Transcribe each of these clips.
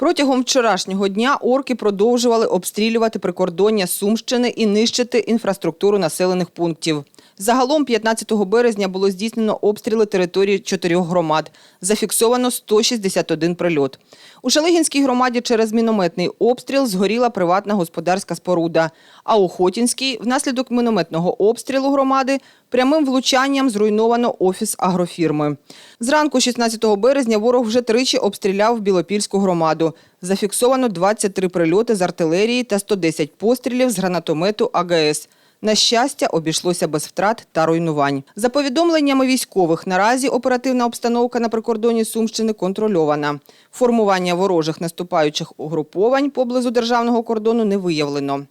Протягом вчорашнього дня орки продовжували обстрілювати прикордоння Сумщини і нищити інфраструктуру населених пунктів. Загалом 15 березня було здійснено обстріли території чотирьох громад. Зафіксовано 161 прильот. У Шалигінській громаді через мінометний обстріл згоріла приватна господарська споруда. А у Хотінській внаслідок мінометного обстрілу громади прямим влучанням зруйновано офіс агрофірми. Зранку 16 березня ворог вже тричі обстріляв Білопільську громаду. Зафіксовано 23 прильоти з артилерії та 110 пострілів з гранатомету АГС. На щастя, обійшлося без втрат та руйнувань. За повідомленнями військових, наразі оперативна обстановка на прикордоні Сумщини контрольована. Формування ворожих наступаючих угруповань поблизу державного кордону не виявлено.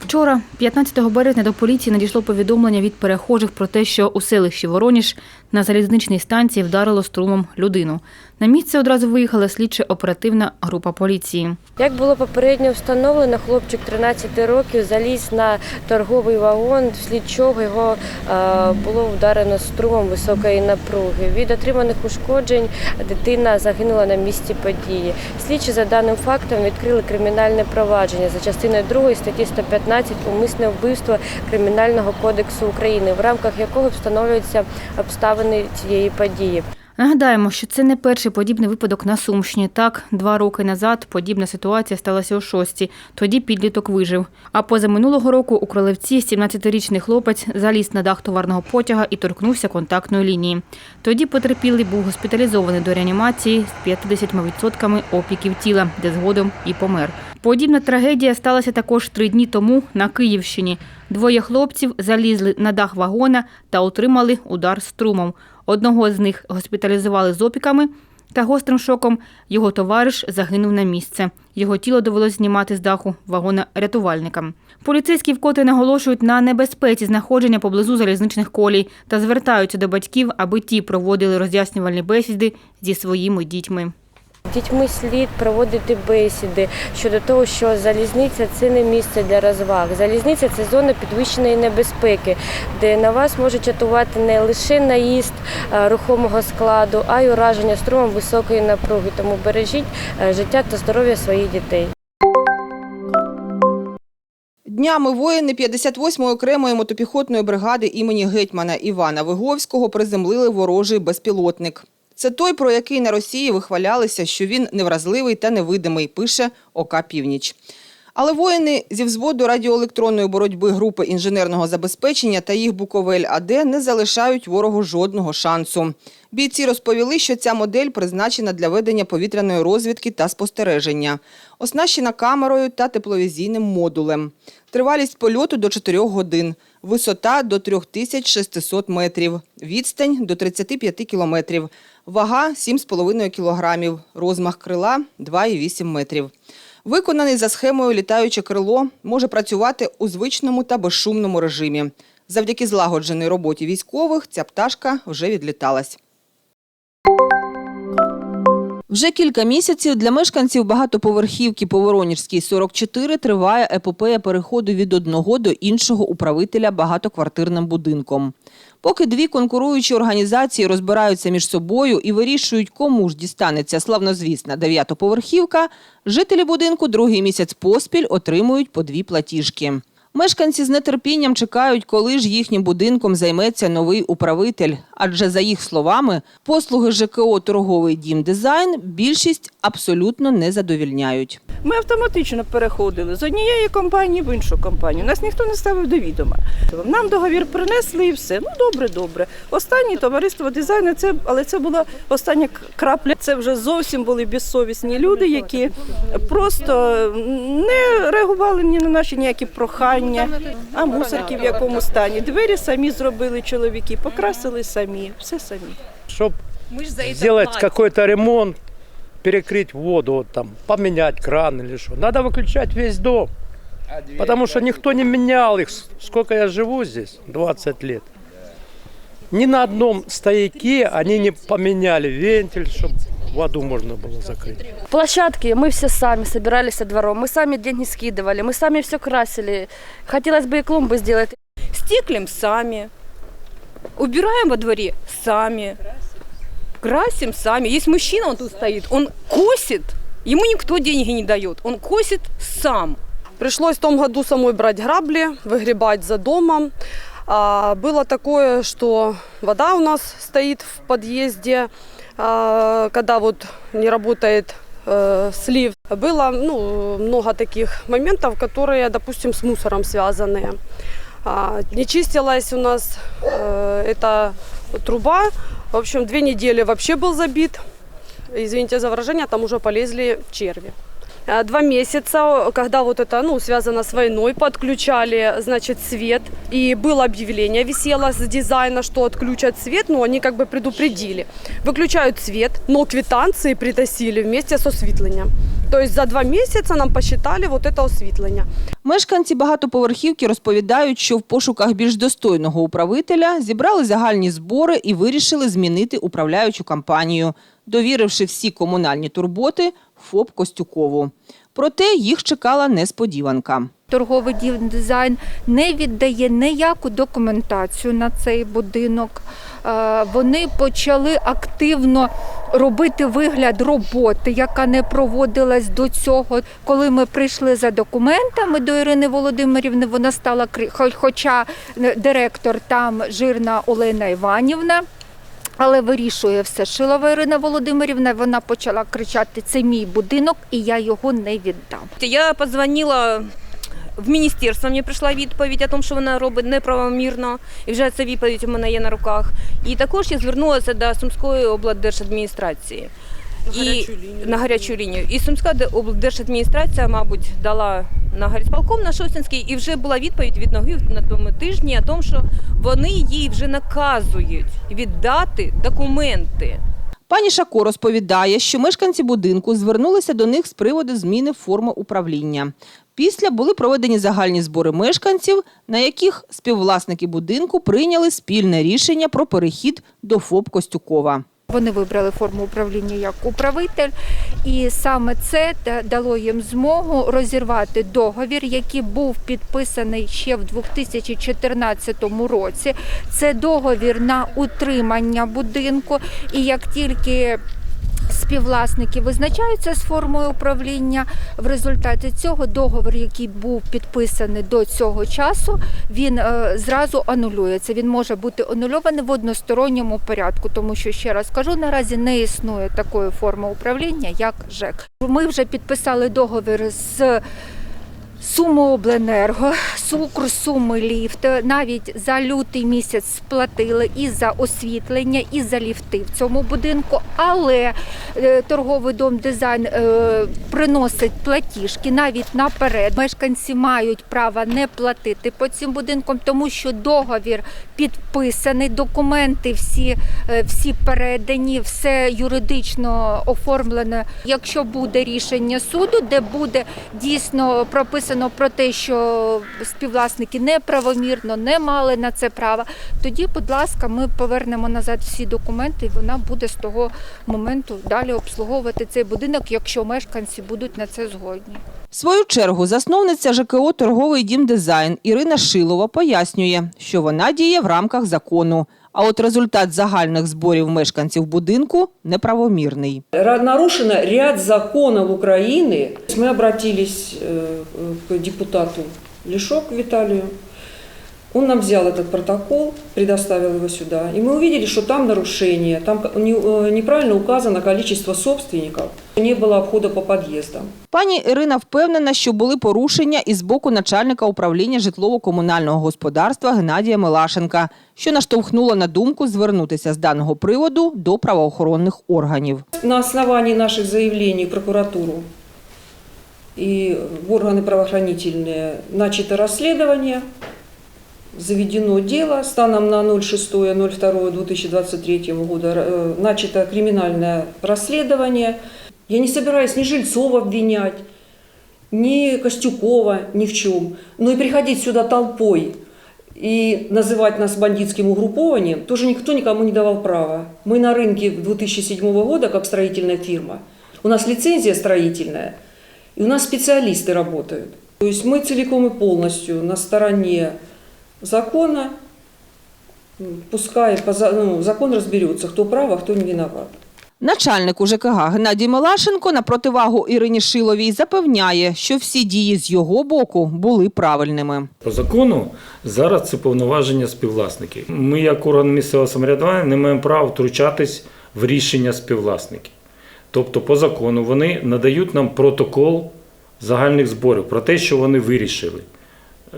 Вчора, 15 березня, до поліції надійшло повідомлення від перехожих про те, що у селищі Вороніж на залізничній станції вдарило струмом людину. На місце одразу виїхала слідчо-оперативна група поліції. Як було попередньо встановлено, хлопчик 13 років заліз на торговий вагон, вслід чого його е, було вдарено струмом високої напруги. Від отриманих ушкоджень дитина загинула на місці події. Слідчі за даним фактом відкрили кримінальне провадження за частиною 2 статті 115 умисне вбивство Кримінального кодексу України, в рамках якого встановлюються обставини цієї події. Нагадаємо, що це не перший подібний випадок на Сумщині. Так, два роки назад подібна ситуація сталася у шості. Тоді підліток вижив. А позаминулого року у Кролевці 17-річний хлопець заліз на дах товарного потяга і торкнувся контактної лінії. Тоді потерпілий був госпіталізований до реанімації з 50% опіків тіла, де згодом і помер. Подібна трагедія сталася також три дні тому на Київщині. Двоє хлопців залізли на дах вагона та отримали удар струмом. Одного з них госпіталізували з опіками та гострим шоком. Його товариш загинув на місце. Його тіло довелось знімати з даху вагона рятувальникам. Поліцейські вкотре наголошують на небезпеці знаходження поблизу залізничних колій та звертаються до батьків, аби ті проводили роз'яснювальні бесіди зі своїми дітьми. Дітьми слід проводити бесіди щодо того, що залізниця це не місце для розваг. Залізниця це зона підвищеної небезпеки, де на вас може чатувати не лише наїзд е, рухомого складу, а й ураження струмом високої напруги. Тому бережіть е, життя та здоров'я своїх дітей. Днями воїни 58-ї окремої мотопіхотної бригади імені гетьмана Івана Виговського приземлили ворожий безпілотник. Це той, про який на Росії вихвалялися, що він невразливий та невидимий, пише ОК «Північ». Але воїни зі взводу радіоелектронної боротьби групи інженерного забезпечення та їх Буковель АД не залишають ворогу жодного шансу. Бійці розповіли, що ця модель призначена для ведення повітряної розвідки та спостереження, оснащена камерою та тепловізійним модулем. Тривалість польоту до 4 годин, висота до 3600 метрів, відстань до 35 кілометрів, вага 7,5 кілограмів, розмах крила 2,8 метрів. Виконаний за схемою літаюче крило може працювати у звичному та безшумному режимі. Завдяки злагодженій роботі військових ця пташка вже відліталась. Вже кілька місяців для мешканців багатоповерхівки по Вороніжській 44 триває епопея переходу від одного до іншого управителя багатоквартирним будинком. Поки дві конкуруючі організації розбираються між собою і вирішують, кому ж дістанеться славнозвісна дев'ятоповерхівка, жителі будинку другий місяць поспіль отримують по дві платіжки. Мешканці з нетерпінням чекають, коли ж їхнім будинком займеться новий управитель. Адже, за їх словами, послуги ЖКО «Торговий дім дизайн» більшість абсолютно не задовільняють. Ми автоматично переходили з однієї компанії в іншу компанію. Нас ніхто не ставив до відома. Нам договір принесли і все. Ну добре, добре. Останнє товариство дизайну, це але це була остання крапля. Це вже зовсім були безсовісні люди, які просто не реагували ні на наші ніякі прохання, а мусорки в якому стані. Двері самі зробили чоловіки, покрасили самі, все самі. чтобы сделать какой-то ремонт, перекрыть воду, вот там, поменять кран или что. Надо выключать весь дом. Потому что никто не менял их. Сколько я живу здесь, 20 лет. Ни на одном стояке они не поменяли вентиль, чтобы воду можно было закрыть. Площадки мы все сами собирались со двором, мы сами деньги скидывали, мы сами все красили. Хотелось бы и клумбы сделать. Стеклим сами. Убираем во дворе сами. красим сами. Есть мужчина, он тут стоит, он косит, ему никто деньги не дает, он косит сам. Пришлось в том году самой брать грабли, выгребать за домом. А, было такое, что вода у нас стоит в подъезде, а, когда вот не работает э, слив. Было ну, много таких моментов, которые, допустим, с мусором связаны. А, не чистилась у нас э, эта труба. В общем, две недели вообще был забит. Извините за выражение, там уже полезли черви. А, Два месяца, когда вот это, ну, связано с войной, подключали, значит, свет. И было объявление, висело с дизайна, что отключат свет, но они как бы предупредили. Выключают свет, но квитанции притасили вместе с освітлением. То есть за два месяца нам посчитали вот это освітлення. Мешканці багатоповерхівки розповідають, що в пошуках більш достойного управителя зібрали загальні збори і вирішили змінити управляючу компанію, довіривши всі комунальні турботи ФОП Костюкову. Проте їх чекала несподіванка. торговий дизайн не віддає ніяку документацію на цей будинок. Е, Вони почали активно робити вигляд роботи, яка не проводилась до цього. Коли ми прийшли за документами до Ірини Володимирівни, вона стала хоча директор там жирна Олена Іванівна. Але вирішує все Шилова Ірина Володимирівна. Вона почала кричати: це мій будинок, і я його не віддам. Я позвонила в міністерство, мені прийшла відповідь о тому, що вона робить неправомірно, і вже ця відповідь у мене є на руках. І також я звернулася до Сумської облдержадміністрації. І на гарячу лінію. І Сумська де- облдержадміністрація, мабуть, дала на гарісполком на Шостинський, і вже була відповідь від ноги на тому тижні о тому, що вони їй вже наказують віддати документи. Пані Шако розповідає, що мешканці будинку звернулися до них з приводу зміни форми управління. Після були проведені загальні збори мешканців, на яких співвласники будинку прийняли спільне рішення про перехід до ФОП Костюкова. Вони вибрали форму управління як управитель, і саме це дало їм змогу розірвати договір, який був підписаний ще в 2014 році. Це договір на утримання будинку. І як тільки Співвласники визначаються з формою управління. В результаті цього договір, який був підписаний до цього часу, він е, зразу анулюється. Він може бути анульований в односторонньому порядку, тому що ще раз кажу, наразі не існує такої форми управління, як ЖЕК. Ми вже підписали договір з. Сумообленерго, Сукр, Суми, ліфт. Навіть за лютий місяць сплатили і за освітлення, і за ліфти в цьому будинку. Але е, торговий дом дизайн е, приносить платіжки навіть наперед. Мешканці мають право не платити по цим будинкам, тому що договір підписаний, документи всі, е, всі передані, все юридично оформлено. Якщо буде рішення суду, де буде дійсно прописано про те, що співвласники неправомірно не мали на це права, тоді, будь ласка, ми повернемо назад всі документи, і вона буде з того моменту далі обслуговувати цей будинок, якщо мешканці будуть на це згодні. В свою чергу засновниця ЖКО «Торговий дім дизайн» Ірина Шилова пояснює, що вона діє в рамках закону. А от результат загальних зборів мешканців будинку неправомірний. Ра- Нарушено ряд законов Украины. Мы обратились э, к депутату Лешок Виталию. Он нам взял этот протокол, предоставил его сюда, и мы увидели, что там нарушение, там ка- не- э, неправильно указано количество собственников, не было обхода по подъездам. Пані Ірина впевнена, що були порушення і з боку начальника управління житлово-комунального господарства Геннадія Милашенка, що наштовхнуло на думку звернутися з даного приводу до правоохоронних органів. На основании наших заявлений в прокуратуру и в органы правоохранительные начато расследование, заведено дело. Станом на 06.02.2023 года э, начато криминальное расследование. Я не собираюсь ни Жильцова обвинять, ни Костюкова ни в чем. Но и приходить сюда толпой и называть нас бандитским угруппованием тоже никто никому не давал права. Мы на рынке 2007 года как строительная фирма. У нас лицензия строительная, и у нас специалисты работают. То есть мы целиком и полностью на стороне закона Пускай ну, закон разберется, кто прав, а кто не виноват. Начальник УЖКГ Геннадій Милашенко на противагу Ірині Шиловій запевняє, що всі дії з його боку були правильними. По закону зараз це повноваження співвласників. Ми, як орган місцевого самоврядування, не маємо права втручатись в рішення співвласників. Тобто, по закону вони надають нам протокол загальних зборів про те, що вони вирішили.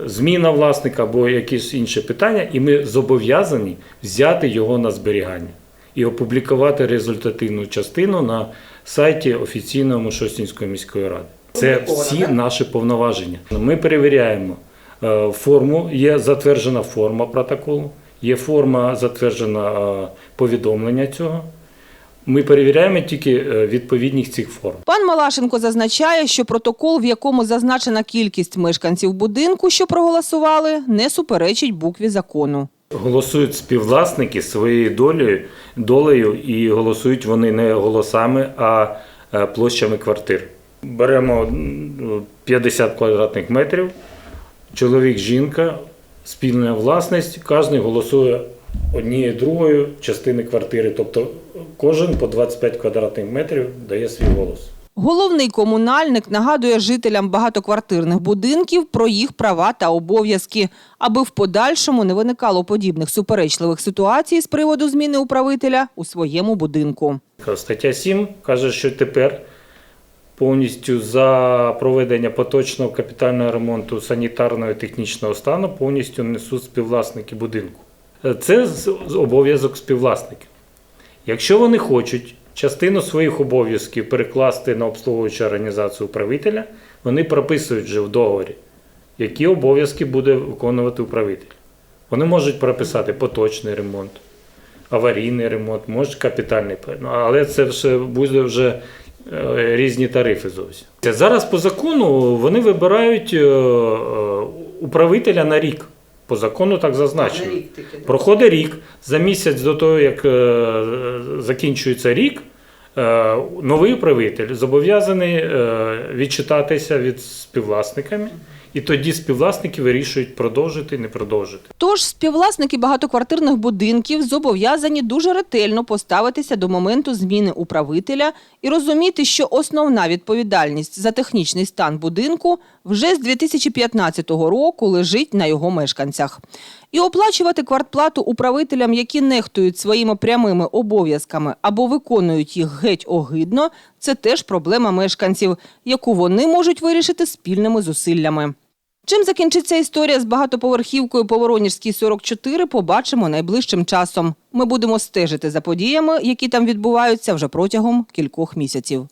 Зміна власника або якісь інші питання, і ми зобов'язані взяти його на зберігання і опублікувати результативну частину на сайті офіційного Мишостінської міської ради. Це всі наші повноваження. Ми перевіряємо е, форму, є затверджена форма протоколу, є форма затверджена е, повідомлення цього. Ми перевіряємо тільки е, відповідність цих форм. Пан Малашенко зазначає, що протокол, в якому зазначена кількість мешканців будинку, що проголосували, не суперечить букві закону. Голосують співвласники своєю долею, долею і голосують вони не голосами, а е, площами квартир. Беремо 50 квадратних метрів, чоловік, жінка, спільна власність, кожен голосує однією другою частини квартири. Тобто кожен по 25 квадратних метрів дає свій голос. Головний комунальник нагадує жителям багатоквартирних будинків про їх права та обов'язки, аби в подальшому не виникало подібних суперечливих ситуацій з приводу зміни управителя у своєму будинку. Стаття 7 каже, що тепер повністю за проведення поточного капітального ремонту санітарного і технічного стану повністю несуть співвласники будинку. Це обов'язок співвласників. Якщо вони хочуть частину своїх обов'язків перекласти на обслуговуючу організацію управителя, вони прописують вже в договорі, які обов'язки буде виконувати управитель. Вони можуть прописати поточний ремонт, аварійний ремонт, може капітальний, ну, але це все буде вже е, різні тарифи зовсім. Зараз по закону вони вибирають е, е, управителя на рік. По закону так зазначено. Проходить рік. За місяць до того, як е, закінчується рік, е, новий управитель зобов'язаний е, відчитатися від співвласниками, і тоді співвласники вирішують продовжити, не продовжити. Тож співвласники багатоквартирних будинків зобов'язані дуже ретельно поставитися до моменту зміни управителя і розуміти, що основна відповідальність за технічний стан будинку вже з 2015 року лежить на його мешканцях. І оплачувати квартплату управителям, які нехтують своїми прямими обов'язками або виконують їх геть огидно, це теж проблема мешканців, яку вони можуть вирішити спільними зусиллями. Чим закінчиться історія з багатоповерхівкою по Воронежській 44, побачимо найближчим часом. Ми будемо стежити за подіями, які там відбуваються вже протягом кількох місяців.